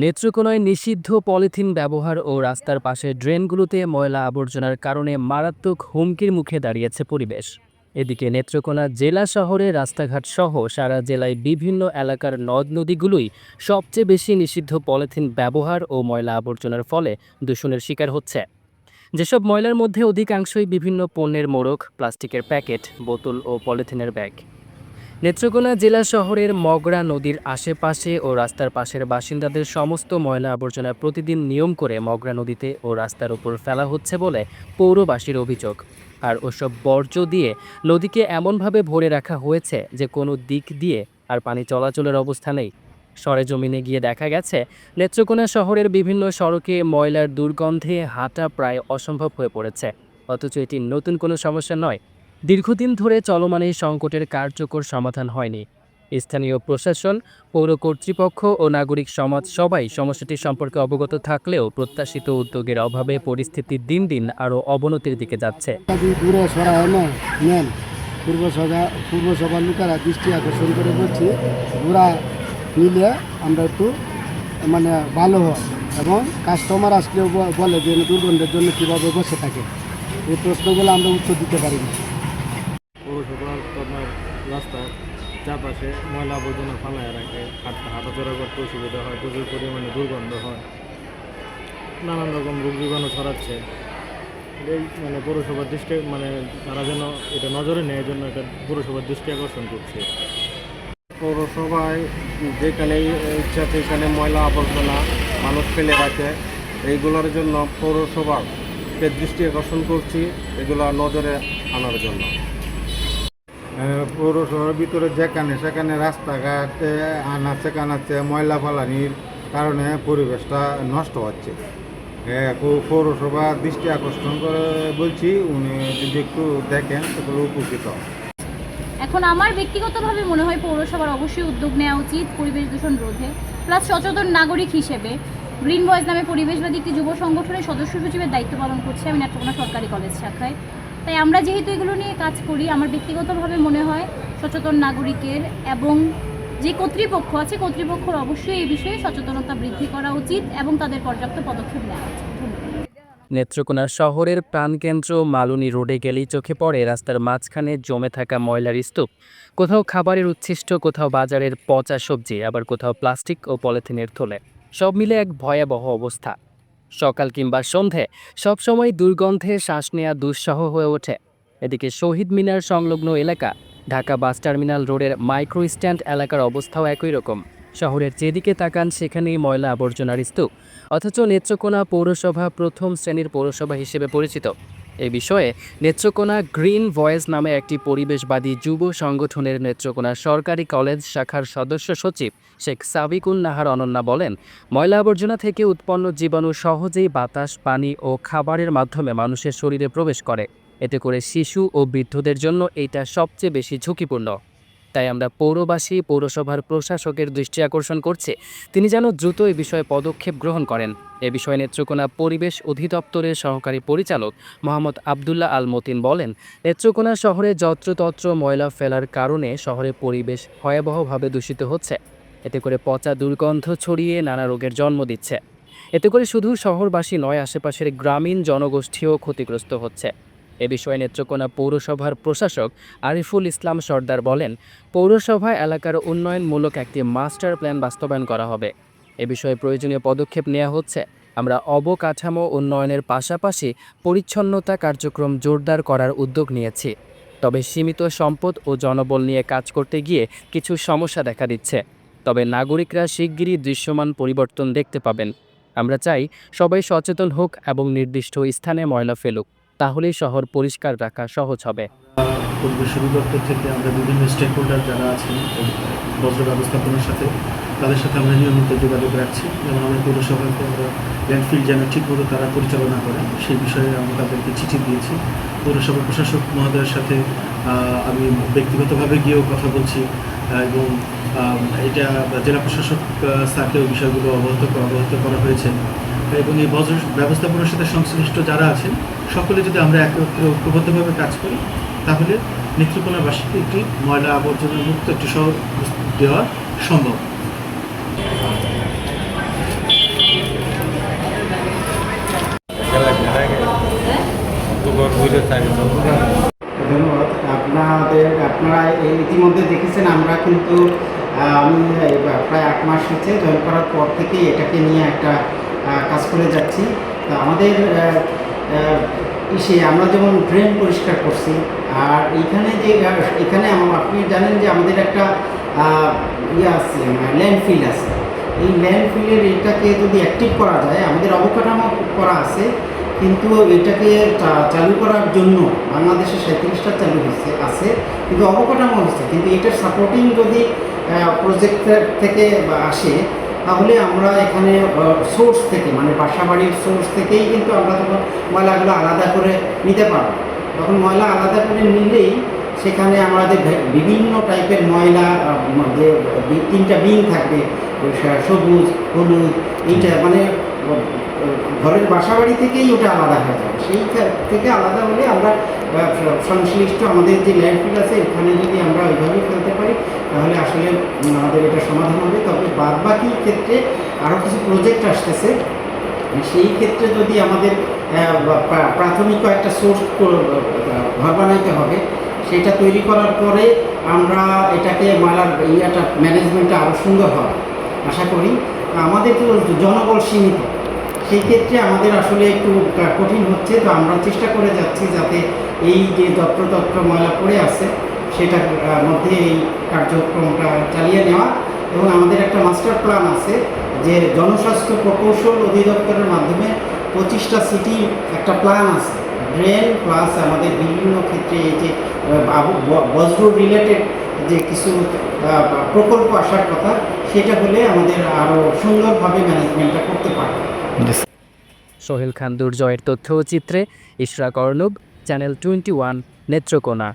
নেত্রকোনায় নিষিদ্ধ পলিথিন ব্যবহার ও রাস্তার পাশে ড্রেনগুলোতে ময়লা আবর্জনার কারণে মারাত্মক হুমকির মুখে দাঁড়িয়েছে পরিবেশ। এদিকে নেত্রকোনা জেলা শহরে রাস্তাঘাট সহ সারা জেলায় বিভিন্ন এলাকার নদ নদীগুলোই সবচেয়ে বেশি নিষিদ্ধ পলিথিন ব্যবহার ও ময়লা আবর্জনার ফলে দূষণের শিকার হচ্ছে। যেসব ময়লার মধ্যে অধিকাংশই বিভিন্ন পণ্যের মোড়ক, প্লাস্টিকের প্যাকেট, বোতল ও পলিথিনের ব্যাগ। নেত্রকোনা জেলা শহরের মগরা নদীর আশেপাশে ও রাস্তার পাশের বাসিন্দাদের সমস্ত ময়লা আবর্জনা প্রতিদিন নিয়ম করে মগরা নদীতে ও রাস্তার উপর ফেলা হচ্ছে বলে পৌরবাসীর অভিযোগ। আর ওসব বর্জ্য দিয়ে নদীকে এমনভাবে ভরে রাখা হয়েছে যে কোনো দিক দিয়ে আর পানি চলাচলের অবস্থা নেই। সরেজমিনে গিয়ে দেখা গেছে, নেত্রকোনা শহরের বিভিন্ন সড়কে ময়লার দুর্গন্ধে হাঁটা প্রায় অসম্ভব হয়ে পড়েছে। অথচ এটি নতুন কোনো সমস্যা নয় দীর্ঘদিন ধরে চলমান এই সংকটের কার্যকর সমাধান হয়নি। স্থানীয় প্রশাসন, পৌর কর্তৃপক্ষ ও নাগরিক সমাজ সবাই সমস্যাটি সম্পর্কে অবগত থাকলেও প্রত্যাশিত উদ্যোগের অভাবে পরিস্থিতি দিন দিন আরও অবনতির দিকে যাচ্ছে। দৃষ্টি আকর্ষণ করে বলছি ঘোরা নিলে আমরা একটু মানে ভালো হয়। এবং কাস্টমার আসলেও বলে যে দুর্গন্ধের জন্য কীভাবে বসে থাকে। এই প্রশ্নগুলো আমরা উত্তর দিতে পারি না পৌরসভার আপনার রাস্তার চারপাশে ময়লা আবর্জনা ফালায় রাখে হাঁটা হাঁটাচলা করতে অসুবিধা হয়, প্রচুর পরিমাণে দুর্গন্ধ হয়। নানান রকম রোগ জীবাণু ছড়াচ্ছে। এই মানে পৌরসভার দৃষ্টি মানে তারা যেন এটা নজরে নেয় জন্য এটা পৌরসভার দৃষ্টি আকর্ষণ করছে। পৌরসভায় যেখানে ইচ্ছা সেখানে ময়লা আবর্জনা মানুষ ফেলে রাখে, এইগুলোর জন্য পৌরসভাকে দৃষ্টি আকর্ষণ করছি, এগুলো নজরে আনার জন্য। পৌরসভার ভিতরে যেখানে সেখানে রাস্তাঘাটে আনাচে কানাচে ময়লা ফালানির কারণে পরিবেশটা নষ্ট হচ্ছে। এ, পৌরসভা দৃষ্টি আকর্ষণ করে বলছি উনি যদি একটু দেখেন তাহলে উপকৃত এখন আমার ব্যক্তিগতভাবে মনে হয় পৌরসভার অবশ্যই উদ্যোগ নেওয়া উচিত পরিবেশ দূষণ রোধে প্লাস সচেতন নাগরিক হিসেবে। গ্রিন ভয়েস নামে পরিবেশবাদী একটি যুব সংগঠনের সদস্য সচিবের দায়িত্ব পালন করছি আমি নেত্রকোনা সরকারি কলেজ শাখায়। তাই আমরা যেহেতু এগুলো নিয়ে কাজ করি, আমার ব্যক্তিগতভাবে মনে হয় সচেতন নাগরিকের এবং যে কর্তৃপক্ষ আছে, কর্তৃপক্ষের অবশ্যই এই বিষয়ে সচেতনতা বৃদ্ধি করা উচিত এবং তাদের পর্যাপ্ত পদক্ষেপ নেওয়া উচিত। নেত্রকোনা শহরের প্রাণকেন্দ্র মালুনি রোডে গেলেই চোখে পড়ে রাস্তার মাঝখানে জমে থাকা ময়লার স্তূপ। কোথাও খাবারের উচ্ছিষ্ট, কোথাও বাজারের পচা সবজি, আবার কোথাও প্লাস্টিক ও পলিথিনের থলে। সব মিলে এক ভয়াবহ অবস্থা। সকাল কিংবা সন্ধে সবসময় দুর্গন্ধে শ্বাস নেয়া দুঃসহ হয়ে ওঠে। এদিকে শহীদ মিনার সংলগ্ন এলাকা, ঢাকা বাস টার্মিনাল রোডের মাইক্রো স্ট্যান্ড এলাকার অবস্থাও একই রকম। শহরের যেদিকে তাকান সেখানেই ময়লা আবর্জনার স্তূপ, অথচ নেত্রকোনা পৌরসভা প্রথম শ্রেণির পৌরসভা হিসেবে পরিচিত। এ বিষয়ে নেত্রকোনা গ্রিন ভয়েস নামে একটি পরিবেশবাদী যুব সংগঠনের নেত্রকোনা সরকারি কলেজ শাখার সদস্য সচিব শেখ সাবিকুল নাহার অনন্যা বলেন, ময়লা আবর্জনা থেকে উৎপন্ন জীবাণু সহজেই বাতাস, পানি ও খাবারের মাধ্যমে মানুষের শরীরে প্রবেশ করে। এতে করে শিশু ও বৃদ্ধদের জন্য এটা সবচেয়ে বেশি ঝুঁকিপূর্ণ। তাই আমরা পৌরবাসী, পৌরসভার প্রশাসকের দৃষ্টি আকর্ষণ করছে। তিনি যেন দ্রুত এ বিষয়ে পদক্ষেপ গ্রহণ করেন। এ বিষয়ে নেত্রকোনা পরিবেশ অধিদপ্তরের সহকারী পরিচালক মোহাম্মদ আবদুল্লাহ আল মতিন বলেন, নেত্রকোনা শহরে যত্রতত্র ময়লা ফেলার কারণে শহরের পরিবেশ ভয়াবহভাবে দূষিত হচ্ছে। এতে করে পচা দুর্গন্ধ ছড়িয়ে নানা রোগের জন্ম দিচ্ছে। এতে করে শুধু শহরবাসী নয়, আশেপাশের গ্রামীণ জনগোষ্ঠীও ক্ষতিগ্রস্ত হচ্ছে। এ বিষয়ে নেত্রকোনা পৌরসভার প্রশাসক আরিফুল ইসলাম সর্দার বলেন, পৌরসভা এলাকার উন্নয়নমূলক একটি মাস্টার প্ল্যান বাস্তবায়ন করা হবে। এ বিষয়ে প্রয়োজনীয় পদক্ষেপ নেওয়া হচ্ছে। আমরা অবকাঠামো উন্নয়নের পাশাপাশি পরিচ্ছন্নতা কার্যক্রম জোরদার করার উদ্যোগ নিয়েছি। তবে সীমিত সম্পদ ও জনবল নিয়ে কাজ করতে গিয়ে কিছু সমস্যা দেখা দিচ্ছে। তবে নাগরিকরা শিগগিরই দৃশ্যমান পরিবর্তন দেখতে পাবেন। আমরা চাই সবাই সচেতন হোক এবং নির্দিষ্ট স্থানে ময়লা ফেলুক। তাহলেই শহর পরিষ্কার রাখা সহজ হবে। পরিবেশ অধিদপ্তর থেকে আমরা বিভিন্ন স্টেক হোল্ডার যারা আছেন বজ্র ব্যবস্থাপনার সাথে, তাদের সাথে আমরা নিয়মিত যোগাযোগ রাখছি। যেমন আমরা পৌরসভাকে আমরা ল্যান্ডফিল যেন ঠিকমতো তারা পরিচালনা করেন, সেই বিষয়ে আমরা তাদেরকে চিঠি দিয়েছি। পৌরসভা প্রশাসক মহোদয়ের সাথে আমি ব্যক্তিগতভাবে গিয়েও কথা বলছি এবং এটা জেলা প্রশাসক স্যারকেও বিষয়গুলো অবগত অবগত করা হয়েছে। এবং এই বজ্র ব্যবস্থাপনার সাথে সংশ্লিষ্ট যারা আছেন সকলে যদি আমরা একত্রে ঐক্যবদ্ধভাবে কাজ করি, তাহলে নেত্রকোনাবাসীকে একটি ময়লা আবর্জনা মুক্ত একটি শহর দেওয়া সম্ভব। ধন্যবাদ। আপনাদের আপনারা ইতিমধ্যে দেখেছেন, আমরা কিন্তু আমি প্রায় এক মাস হচ্ছে জয়েন করার পর থেকে এটাকে নিয়ে একটা কাজ করে যাচ্ছি। আমাদের ইসে, আমরা যেমন ড্রেন পরিষ্কার করছি, আর এইখানে যে এখানে আপনি জানেন যে আমাদের একটা ইয়ে আছে ল্যান্ডফিল আছে। এই ল্যান্ডফিলের এটাকে যদি অ্যাক্টিভ করা যায়, আমাদের অবকাঠামো করা আছে, কিন্তু এটাকে চালু করার জন্য বাংলাদেশে সাঁত্রিশটা চালু হয়েছে আছে, কিন্তু অবকাঠামো হচ্ছে কিন্তু এটার সাপোর্টিং যদি প্রজেক্ট থেকে আসে তাহলে আমরা এখানে সোর্স থেকে মানে বাসাবাড়ির সোর্স থেকেই কিন্তু আমরা তখন ময়লাগুলো আলাদা করে নিতে পারব। তখন ময়লা আলাদা করে নিলেই সেখানে আমাদের বিভিন্ন টাইপের ময়লা যে তিনটা বিন থাকবে সবুজ, হলুদ, এইটা মানে ঘরের বাসা বাড়ি থেকেই ওটা আলাদা হয়ে যাবে সেই থেকে আলাদা হলে আমরা সংশ্লিষ্ট আমাদের যে ল্যান্ডফিল আছে, এখানে যদি আমরা ওইভাবে ফেলতে পারি, তাহলে আসলে আমাদের এটা সমাধান হবে। তবে বাদ বাকি ক্ষেত্রে আরও কিছু প্রজেক্ট আসতেছে। সেই ক্ষেত্রে যদি আমাদের প্রাথমিক একটা সোর্স ঘর বানাইতে হবে, সেটা তৈরি করার পরে আমরা এটাকে ময়লার ইয়েটা ম্যানেজমেন্টটা আরও সুন্দর হবে। আশা করি, আমাদের জনবল সীমিত। সেই ক্ষেত্রে আমাদের আসলে একটু কঠিন হচ্ছে, তো আমরা চেষ্টা করে যাচ্ছি যাতে এই যে যত্রতত্র ময়লা পড়ে আছে, সেটার মধ্যে এই কার্যক্রমটা চালিয়ে নেওয়া। এবং আমাদের একটা মাস্টার প্ল্যান আছে যে জনস্বাস্থ্য প্রকৌশল অধিদপ্তরের মাধ্যমে পঁচিশটা সিটি একটা প্ল্যান আছে। ড্রেন প্লাস আমাদের বিভিন্ন ক্ষেত্রে এই যে বজ্র রিলেটেড যে কিছু প্রকল্প আসার কথা সেটা হলে আমাদের আরও সুন্দরভাবে ম্যানেজমেন্টটা করতে পারবে। সোহেল খান দুর্জয়ের তথ্য চিত্রে Ishraq Arnab, channel twenty one, Netrokona.